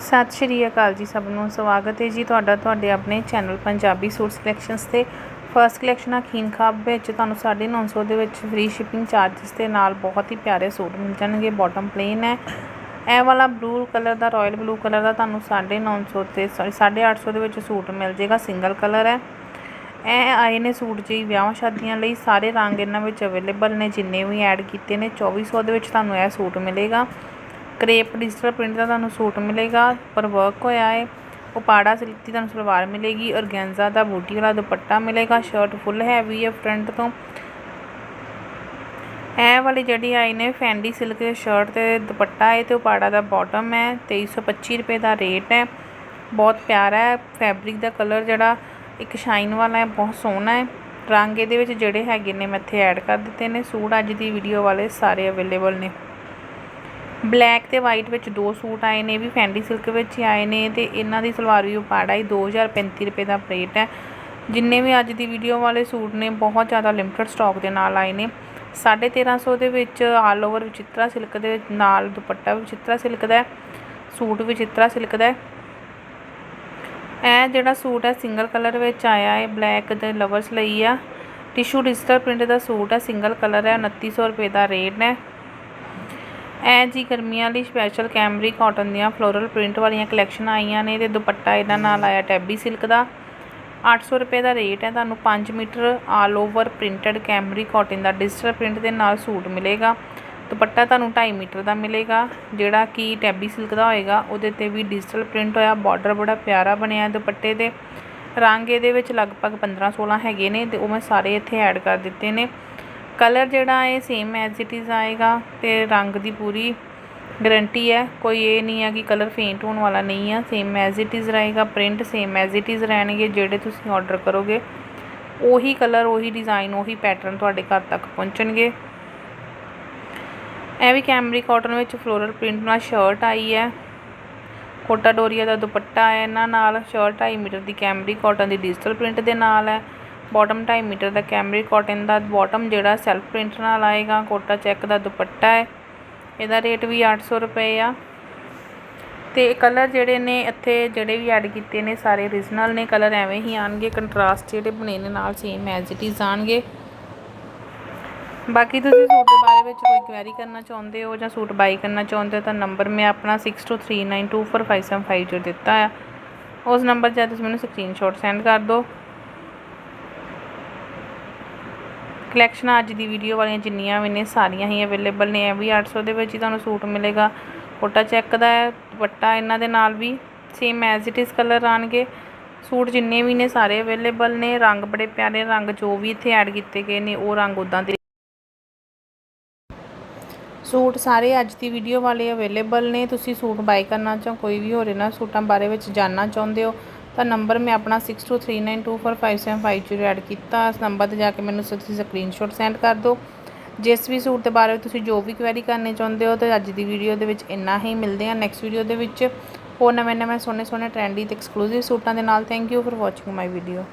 ਸਤਿ ਸ਼੍ਰੀ ਅਕਾਲ ਜੀ ਸਭ ਨੂੰ, ਸਵਾਗਤ ਹੈ ਜੀ ਤੁਹਾਡਾ ਤੁਹਾਡੇ ਆਪਣੇ ਚੈਨਲ ਪੰਜਾਬੀ ਸੂਟ ਸਿਲੈਕਸ਼ਨਸ ਤੇ। ਫਰਸਟ ਕਲੈਕਸ਼ਨ ਆ ਖੀਨ ਖਾਬ ਵਿੱਚ, ਤੁਹਾਨੂੰ 950 ਦੇ ਵਿੱਚ ਫ੍ਰੀ ਸ਼ਿਪਿੰਗ ਚਾਰजेस ਦੇ ਨਾਲ ਬਹੁਤ ਹੀ ਪਿਆਰੇ ਸੂਟ ਮਿਲ ਜਾਣਗੇ ਬਾਟਮ ਪਲੇਨ ਹੈ। ਇਹ ਵਾਲਾ ਬਲੂ ਕਲਰ ਦਾ ਰਾਇਲ ਬਲੂ ਕਲਰ ਦਾ ਤੁਹਾਨੂੰ 950 ਤੇ ਸੌਰੀ 850 ਦੇ ਵਿੱਚ ਸੂਟ ਮਿਲ ਜੇਗਾ ਸਿੰਗਲ ਕਲਰ ਹੈ। ਇਹ ਆਏ ਨੇ ਸੂਟ ਜੀ ਵਿਆਹਾਂ ਸ਼ਾਦੀਆਂ ਲਈ, ਸਾਰੇ ਰੰਗ ਇਹਨਾਂ ਵਿੱਚ ਅਵੇਲੇਬਲ ਨੇ, ਜਿੰਨੇ ਵੀ ਐਡ ਕੀਤੇ ਨੇ 2400 ਦੇ ਵਿੱਚ ਤੁਹਾਨੂੰ ਇਹ ਸੂਟ ਮਿਲੇਗਾ। ਕਰੇਪ ਡਿਜੀਟਲ ਪ੍ਰਿੰਟ ਦਾ ਤੁਹਾਨੂੰ ਸੂਟ ਮਿਲੇਗਾ ਪਰ ਵਰਕ ਹੋਇਆ ਹੈ ਉਪਾੜਾ ਸਿਲਕ ਦੀ ਤੁਹਾਨੂੰ ਸਲਵਾਰ ਮਿਲੇਗੀ ਔਰਗੈਂਜ਼ਾ ਦਾ ਬੂਟੀ ਵਾਲਾ ਦੁਪੱਟਾ ਮਿਲੇਗਾ ਸ਼ਰਟ ਫੁੱਲ ਹੈਵੀ ਹੈ ਫਰੰਟ ਤੋਂ। ਇਹ ਵਾਲੀ ਜਿਹੜੀ ਆਈ ਨੇ ਫੈਂਡੀ ਸਿਲਕ ਦੀ ਸ਼ਰਟ ਤੇ ਦੁਪੱਟਾ ਹੈ ਤੇ ਉਪਾੜਾ ਦਾ ਬਾਟਮ ਹੈ 2325 ਰੁਪਏ ਦਾ ਰੇਟ ਹੈ। ਬਹੁਤ ਪਿਆਰਾ ਹੈ ਫੈਬਰਿਕ ਦਾ ਕਲਰ ਜਿਹੜਾ ਇੱਕ ਸ਼ਾਈਨ ਵਾਲਾ ਹੈ, ਬਹੁਤ ਸੋਹਣਾ ਹੈ। ਰੰਗ ਇਹਦੇ ਵਿੱਚ ਜਿਹੜੇ ਹੈਗੇ ਨੇ ਮੈਂ ਇੱਥੇ ਐਡ ਕਰ ਦਿੱਤੇ ਨੇ, ਸੂਟ ਅੱਜ ਦੀ ਵੀਡੀਓ ਵਾਲੇ ਸਾਰੇ ਅਵੇਲੇਬਲ ਨੇ। ਬਲੈਕ ਤੇ ਵਾਈਟ ਵਿੱਚ ਦੋ ਸੂਟ ਆਏ ਨੇ, ਇਹ ਵੀ ਫੈਂਡੀ ਸਿਲਕ ਵਿੱਚ ਹੀ ਆਏ ਨੇ ਤੇ ਇਹਨਾਂ ਦੀ ਸਲਵਾਰ ਵੀ ਉਪਾੜਾ ਹੀ 2035 ਰੁਪਏ ਦਾ ਰੇਟ ਹੈ। ਜਿੰਨੇ ਵੀ ਅੱਜ ਦੀ ਵੀਡੀਓ ਵਾਲੇ ਸੂਟ ਨੇ, ਬਹੁਤ ਜ਼ਿਆਦਾ ਲਿਮਟਿਡ ਸਟਾਕ ਦੇ ਨਾਲ ਆਏ ਨੇ। 1350 ਦੇ ਵਿੱਚ ਆਲ ਓਵਰ ਵਿਚਿਤਰਾ ਸਿਲਕ ਦੇ ਨਾਲ ਦੁਪੱਟਾ ਵਿਚਿਤਰਾ ਸਿਲਕ ਦਾ ਸੂਟ ਵਿਚਿਤਰਾ ਸਿਲਕ ਦਾ ਇਹ ਜਿਹੜਾ ਸੂਟ ਹੈ ਸਿੰਗਲ ਕਲਰ ਵਿੱਚ ਆਇਆ ਹੈ ਬਲੈਕ ਦੇ ਲਵਰਸ ਲਈ ਆ। ਟਿਸ਼ੂ ਡਿਜੀਟਲ ਪ੍ਰਿੰਟ ਦਾ ਸੂਟ ਹੈ ਸਿੰਗਲ ਕਲਰ ਹੈ 2900 ਰੁਪਏ ਦਾ ਰੇਟ ਹੈ। ਇਹ ਜੀ ਗਰਮੀਆਂ ਲਈ ਸਪੈਸ਼ਲ ਕੈਮਰੀ ਕਾਟਨ ਦੀਆਂ ਫਲੋਰਲ ਪ੍ਰਿੰਟ ਵਾਲੀਆਂ ਕਲੈਕਸ਼ਨ ਆਈਆਂ ਨੇ ਤੇ ਦੁਪੱਟਾ ਇਹਨਾਂ ਨਾਲ ਆਇਆ ਟੈਬੀ ਸਿਲਕ ਦਾ। 800 ਰੁਪਏ ਦਾ ਰੇਟ ਹੈ, ਤੁਹਾਨੂੰ 5 metre all over printed cambric cotton ਦਾ ਡਿਜੀਟਲ ਪ੍ਰਿੰਟ ਦੇ ਨਾਲ ਸੂਟ ਮਿਲੇਗਾ। ਦੁਪੱਟਾ ਤੁਹਾਨੂੰ 2.5 ਮੀਟਰ ਦਾ ਮਿਲੇਗਾ, ਜਿਹੜਾ ਕਿ ਟੈਬੀ ਸਿਲਕ ਦਾ ਹੋਏਗਾ, ਉਹਦੇ ਤੇ ਵੀ ਡਿਜੀਟਲ ਪ੍ਰਿੰਟ ਹੋਇਆ ਬਾਰਡਰ ਬੜਾ ਪਿਆਰਾ ਬਣਿਆ ਦੁਪੱਟੇ ਦੇ। ਰੰਗ ਇਹਦੇ ਵਿੱਚ ਲਗਭਗ 15 16 ਹੈਗੇ ਨੇ ਤੇ ਉਹ ਮੈਂ ਸਾਰੇ ਇੱਥੇ ਐਡ ਕਰ ਦਿੱਤੇ ਨੇ। ਕਲਰ ਜਿਹੜਾ ਹੈ ਸੇਮ ਐਜ਼ ਇਟ ਇਜ਼ ਆਏਗਾ ਤੇ ਰੰਗ ਦੀ ਪੂਰੀ ਗਰੰਟੀ ਹੈ। ਕੋਈ ਇਹ ਨਹੀਂ ਹੈ ਕਿ ਕਲਰ ਫੇਂਟ ਹੋਣ ਵਾਲਾ ਨਹੀਂ ਆ ਸੇਮ ਐਜ਼ ਇਟ ਇਜ਼ ਰਹੇਗਾ। Print same as it is ਰਹਿਣਗੇ, ਜਿਹੜੇ ਤੁਸੀਂ ਆਰਡਰ ਕਰੋਗੇ। ਉਹੀ ਕਲਰ, ਉਹੀ ਡਿਜ਼ਾਈਨ ਉਹੀ ਪੈਟਰਨ ਤੁਹਾਡੇ ਘਰ ਤੱਕ ਪਹੁੰਚਣਗੇ। ਇਹ ਵੀ ਕੈਮਰੀ ਕਾਟਨ ਵਿੱਚ ਫਲੋਰਲ ਪ੍ਰਿੰਟ ਨਾਲ ਸ਼ਰਟ ਆਈ ਹੈ। ਕੋਟਾ ਡੋਰੀਆ ਦਾ ਦੁਪੱਟਾ ਹੈ ਇਹਨਾਂ ਨਾਲ। ਸ਼ਰਟ 2.5 ਮੀਟਰ ਦੀ ਕੈਮਰੀ ਕਾਟਨ ਦੀ ਡਿਜੀਟਲ ਪ੍ਰਿੰਟ ਦੇ ਨਾਲ ਹੈ। ਬਾਟਮ 2.5 ਮੀਟਰ ਦਾ ਕੈਮਰੀ ਕਾਟਨ ਦਾ ਬਾਟਮ ਜਿਹੜਾ ਸੈਲਫ ਪ੍ਰਿੰਟ ਨਾਲ ਆਏਗਾ, ਕੋਟਾ ਚੈੱਕ ਦਾ ਦੁਪੱਟਾ ਹੈ। ਇਹਦਾ ਰੇਟ ਵੀ 800 ਰੁਪਏ ਆ। ਤੇ ਕਲਰ ਜਿਹੜੇ ਨੇ ਇੱਥੇ, ਜਿਹੜੇ ਵੀ ਐਡ ਕੀਤੇ ਨੇ, ਸਾਰੇ origignal ਨੇ। ਕਲਰ ਐਵੇਂ ਹੀ ਆਣਗੇ ਕੰਟਰਾਸਟ ਜਿਹੜੇ ਬਣੇ ਨੇ ਨਾਲ ਸੇਮ ਐਜ਼ ਇਟ ਇਜ਼ ਆਣਗੇ ਬਾਕੀ ਤੁਸੀਂ ਸੂਟ ਦੇ ਬਾਰੇ ਵਿੱਚ ਕੋਈ ਕੁਐਰੀ ਕਰਨਾ ਚਾਹੁੰਦੇ ਹੋ ਜਾਂ ਸੂਟ ਬਾਈ ਕਰਨਾ ਚਾਹੁੰਦੇ ਹੋ, ਤਾਂ ਨੰਬਰ ਮੈਂ ਆਪਣਾ 6239245750 ਦਿੱਤਾ ਆ। ਉਸ ਨੰਬਰ 'ਤੇ ਤੁਸੀਂ ਮੈਨੂੰ ਸਕਰੀਨਸ਼ਾਟ ਸੈਂਡ ਕਰ ਦਿਓ। ਕਲੈਕਸ਼ਨ ਅੱਜ ਦੀ ਵੀਡੀਓ ਵਾਲੀਆਂ ਜਿੰਨੀਆਂ ਵੀ ਨੇ, ਸਾਰੀਆਂ ਹੀ ਅਵੇਲੇਬਲ ਨੇ। ਇਹ ਵੀ 800 ਦੇ ਵਿੱਚ ਹੀ ਤੁਹਾਨੂੰ ਸੂਟ ਮਿਲੇਗਾ। ਕੋਟਾ ਚੈੱਕ ਦਾ ਹੈ, ਦੁਪੱਟਾ ਇਹਨਾਂ ਦੇ ਨਾਲ ਵੀ same as it is colour ਆਣਗੇ। ਸੂਟ ਜਿੰਨੇ ਵੀ ਨੇ, ਸਾਰੇ ਅਵੇਲੇਬਲ ਨੇ। ਰੰਗ ਬੜੇ ਪਿਆਰੇ, ਰੰਗ ਜੋ ਵੀ ਇੱਥੇ ਐਡ ਕੀਤੇ ਗਏ ਨੇ, ਉਹ ਰੰਗ ਉਦਾਂ ਦੇ ਸੂਟ ਸਾਰੇ ਅੱਜ ਦੀ ਵੀਡੀਓ ਵਾਲੇ ਅਵੇਲੇਬਲ ਨੇ। ਤੁਸੀਂ ਸੂਟ ਬਾਈ ਕਰਨਾ ਚਾਹੋ, ਕੋਈ ਵੀ ਹੋਰ ਇਹਨਾਂ ਸੂਟਾਂ ਬਾਰੇ ਵਿੱਚ ਜਾਣਨਾ ਚਾਹੁੰਦੇ ਹੋ ਤਾਂ ਨੰਬਰ ਮੈਂ ਆਪਣਾ 6239245750 ਐਡ ਕੀਤਾ। ਇਸ ਨੰਬਰ ਤੇ ਜਾ ਕੇ ਮੈਨੂੰ ਤੁਸੀਂ ਸਕਰੀਨਸ਼ਾਟ ਸੈਂਡ ਕਰ ਦਿਓ। ਜਿਸ ਵੀ ਸੂਟ ਦੇ ਬਾਰੇ ਤੁਸੀਂ ਜੋ ਵੀ ਕੁਐਰੀ ਕਰਨੀ ਚਾਹੁੰਦੇ ਹੋ, ਤੇ ਅੱਜ ਦੀ ਵੀਡੀਓ ਦੇ ਵਿੱਚ ਇੰਨਾ ਹੀ। ਮਿਲਦੇ ਆ ਨੈਕਸਟ ਵੀਡੀਓ ਦੇ ਵਿੱਚ। ਹੋਰ ਨਵੇਂ ਨਵੇਂ ਸੋਹਣੇ ਸੋਹਣੇ ਟ੍ਰੈਂਡੀ ਤੇ ਐਕਸਕਲੂਸਿਵ ਸੂਟਾਂ ਦੇ ਨਾਲ। Thank you for watching my video